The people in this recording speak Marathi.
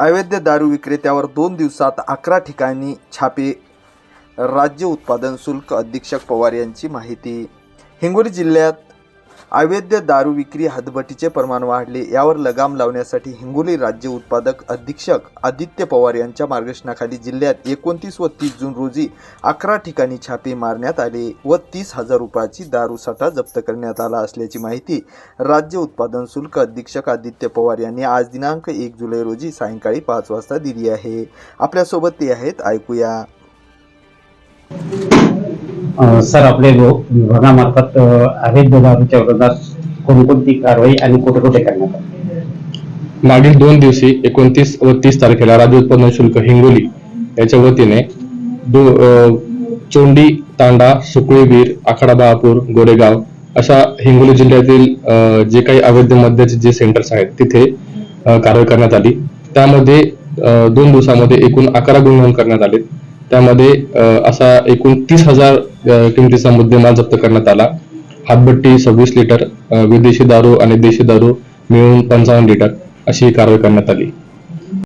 अवैध दारू विक्रेत्यावर दोन दिवसात अकरा ठिकाणी छापे. राज्य उत्पादन शुल्क अधीक्षक पवार यांची माहिती. हिंगोली जिल्ह्यात अवैध दारू विक्री हदबटीचे प्रमाण वाढले. यावर लगाम लावण्यासाठी हिंगोली राज्य उत्पादक अधीक्षक आदित्य पवार यांच्या मार्गदर्शनाखाली जिल्ह्यात एकोणतीस व तीस जून रोजी अकरा ठिकाणी छापे मारण्यात आले व तीस हजार रुपयाची दारू साठा जप्त करण्यात आला असल्याची माहिती राज्य उत्पादन शुल्क अधीक्षक आदित्य पवार यांनी आज दिनांक एक जुलै रोजी सायंकाळी पाच वाजता दिली आहे. आपल्यासोबत ते आहेत ऐकूया. सर आपले विभागामार्फत अवैध दारूच्या विरोधात. कोणकोणती कारवाई आणि कुठे कुठे करण्यात आली? मागील दोन दिवशी एकोणतीस व तीस तारखेला राज्य उत्पन्न शुल्क हिंगोली याच्या वतीने दो चोंडी तांडा सुकळीबीर आखाडा बहापूर गोरेगाव अशा हिंगोली जिल्ह्यातील जे काही अवैध मद्याचे जे सेंटर्स आहेत तिथे कारवाई करण्यात आली. त्यामध्ये दोन दिवसामध्ये एकूण अकरा गुन्हे करण्यात आले त्यामध्ये असा एकूण तीस हजार किमतीचा मुद्देमाल जप्त करण्यात आला. हातभट्टी सव्वीस लिटर विदेशी दारू आणि देशी दारू मिळून पंचावन्न लिटर अशी कारवाई करण्यात आली.